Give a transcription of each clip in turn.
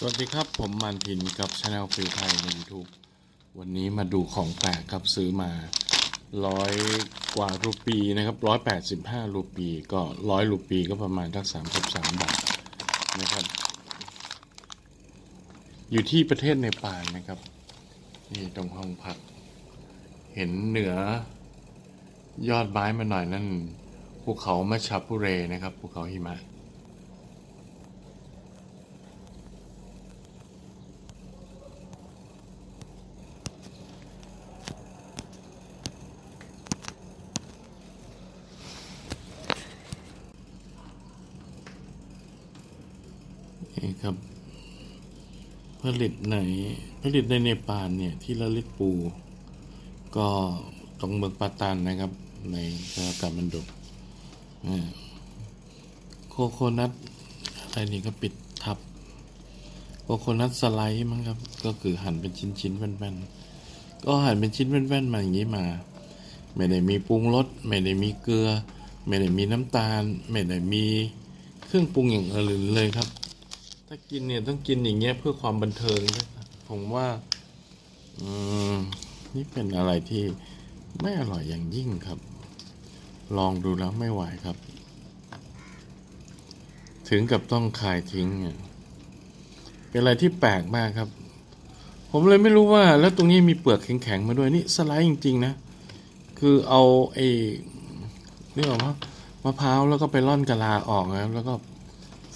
สวัสดีครับ ผมมันพินกับช anel ฟิลไทยใน YouTube วันนี้มาดูของแปลกครับซื้อมาร้อยกว่ารูปีนะครับร้อยแปดสิบห้ารูปีก็ร้อยรูปีก็ประมาณทักสามสิบสามบาทนะครับ อยู่ที่ประเทศเนปาลนะครับ นี่ตรงห้องพัก เห็นเหนือยอดไม้มาหน่อยนั่นภูเขามาชาปุเรนะครับภูเขาหิมะ นี่ครับ ผลิตในผลิตในเนปาลเนี่ยที่ละลิตปู ก็ตรงเมืองปาตานนะครับ ในสหกรรมันดุอ่าโคโคนัทอะไรนี่ก็ปิดทับ โคโคนัทสไลด์มั้งครับ ก็คือหั่นเป็นชิ้นๆแว่นๆ ก็หั่นเป็นชิ้นแว่นๆมาอย่างนี้มา ไม่ได้มีปรุงรสไม่ได้มีเกลือ ไม่ได้มีน้ำตาล ไม่ได้มีเครื่องปรุงอย่างอื่นเลยครับ ถ้ากินเนี่ยต้องกินอย่างเงี้ยเพื่อความบันเทิงนะครับผมว่า อืม นี่เป็นอะไรที่ไม่อร่อยอย่างยิ่งครับ ลองดูแล้วไม่ไหวครับ ถึงกับต้องคายทิ้งเนี่ยเป็นอะไรที่แปลกมากครับ ผมเลยไม่รู้ว่า แล้วตรงนี้มีเปลือกแข็งๆมาด้วยนี่สไลด์จริง ๆ นะ คือเอาไอ้เรียกว่ามะพร้าวแล้วก็ไปร่อนกะลาออกนะครับแล้วก็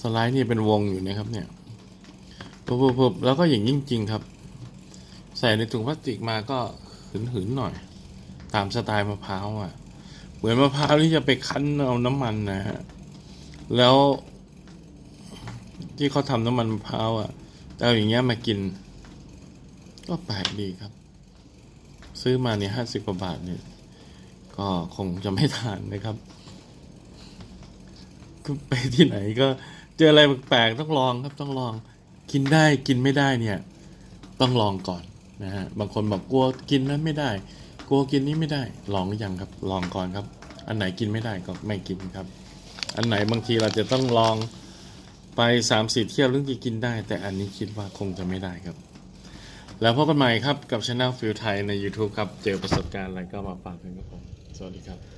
สไลด์นี่เป็นวงอยู่นะครับเนี่ยปุ๊บๆๆแล้วก็อย่างยิ่งจริงครับ ใส่ในถุงพลาสติกมาก็หืนๆหน่อย ตามสไตล์มะพร้าวอะ เหมือนมะพร้าวที่จะไปคั้นเอาน้ำมันนะฮะแล้วที่เขาทำน้ำมันมะพร้าวอะแต่เอาอย่างเงี้ยมากิน ก็แปลกดีครับ ซื้อมาเนี่ยห้าสิบกว่าบาทเนี่ย ก็คงจะไม่ทานนะครับ ไปที่ไหนก็ เจออะไรแปลกๆต้องลองครับต้องลอง กินได้กินไม่ได้เนี่ย ต้องลองก่อนนะฮะบางคนบอกกลัวกินนั้นไม่ได้ กลัวกินนี้ไม่ได้ ลองหรือยังครับ ลองก่อนครับ อันไหนกินไม่ได้ก็ไม่กินครับ อันไหนบางทีเราจะต้องลองไปสามสี่เที่ยวถึงจะกินได้ แต่อันนี้คิดว่าคงจะไม่ได้ครับ แล้วพบกันใหม่ครับกับช anel ฟิลไทยใน YouTube ครับ เจอประสบการณ์อะไรก็มาฝากกันครับผม สวัสดีครับ